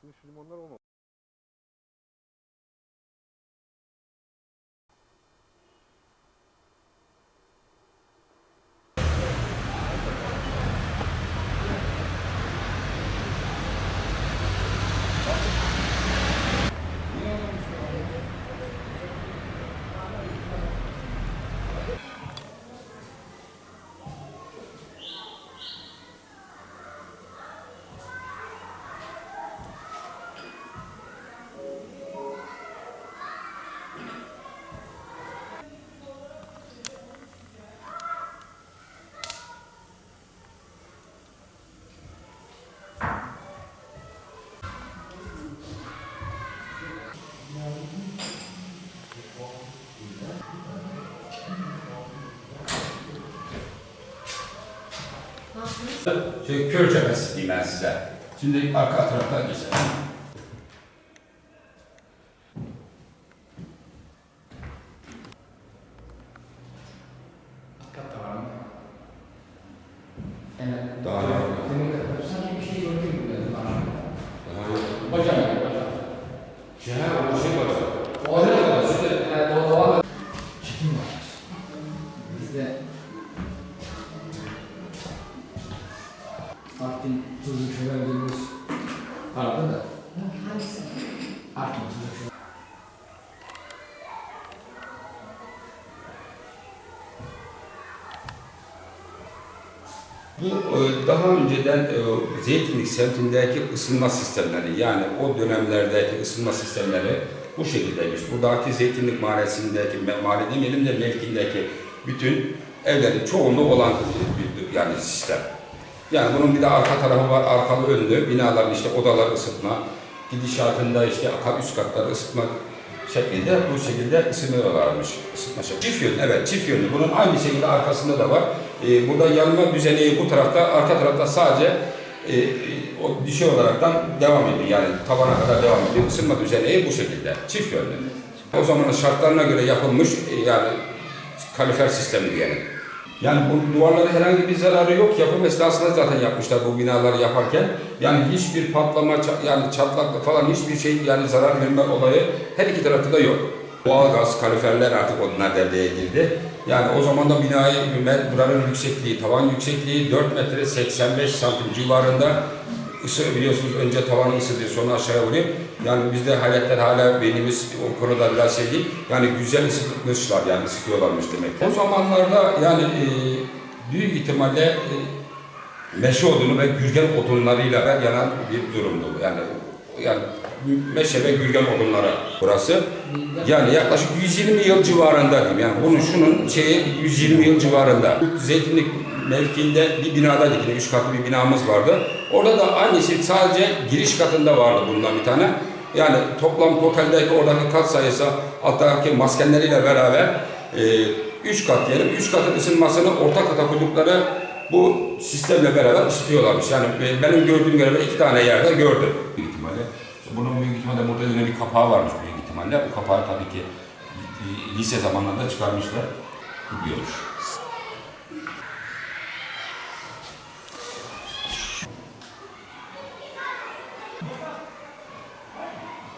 Şimdi şu limonlar olmamış. Kör cephesi diyeyim ben size. Şimdi arka taraftan geçelim. Katta var mı? Evet. Daha ne var? Senin kadar sanki bir şey gördüm gibi dedim bana. Daha yok. Bacağım yok bacağım. Şeher o şey var. O öyle kadar sürekli yani doğal doğal. Çekim var. Bizde Artvin tuzlu şöyle dediğimiz vardı da. Hangisi? Artvin tuzlu. Bu e, daha önceden e, Zeytinlik semtindeki ısınma sistemleri yani o dönemlerdeki ısınma sistemleri bu şekildeymiş. Buradaki Zeytinlik mahallesindeki, mahalle demeyelim de mevkindeki bütün evlerin çoğunluğu olan bir, bir yani sistem. Yani bunun bir de arka tarafı var, arkalı önlü binaların işte odalar ısıtma, gidişatında işte üst katları ısıtma şeklinde bu şekilde ısınıyorlarmış. Isıtma şekli. Çift yönlü, evet çift yönlü. Bunun aynı şekilde arkasında da var. Ee, burada yanma düzeni bu tarafta, arka tarafta sadece e, o dişi olaraktan devam ediyor. Yani tavana kadar devam ediyor. Isınma düzeni bu şekilde. Çift yönlü. O zamanın şartlarına göre yapılmış e, yani kalifer sistemi diyelim. Yani bu duvarlara herhangi bir zararı yok. Yapım esnasında zaten yapmışlar bu binaları yaparken. Yani hiçbir patlama, yani çatlaklık falan hiçbir şey yani zarar verme olayı her iki tarafta da yok. Doğalgaz, kaliferler artık onlar devreye girdi. Yani o zaman da binayı, buranın yüksekliği, tavan yüksekliği 4 metre 85 santim civarında ısı biliyorsunuz önce tavanı ısıtıyor sonra aşağıya vuruyor. Yani bizde hayretler hala beynimiz o konuda biraz şey değil. Yani güzel ısıtmışlar yani ısıtıyorlarmış demek. O zamanlarda yani e, büyük ihtimalle e, meşe odunu ve gürgen odunlarıyla yanan bir durumdu. Yani yani meşe ve gürgen odunları burası. Yani yaklaşık 120 yıl civarında diyeyim. Yani bunun şunun şeyi 120 yıl civarında. Zeytinlik mevkiinde bir binadaydık yine üç katlı bir binamız vardı. Orada da aynısı sadece giriş katında vardı bundan bir tane. Yani toplam toteldeki oradaki kat sayısı alttaki maskenleriyle beraber e, üç kat diyelim. Üç katın ısınmasını orta kata koydukları bu sistemle beraber ısıtıyorlarmış. Yani be- benim gördüğüm göre iki tane yerde gördüm. Büyük ihtimalle. Bunun büyük ihtimalle burada yine bir kapağı varmış büyük ihtimalle. Bu kapağı tabii ki lise zamanlarında çıkarmışlar. Gidiyormuş.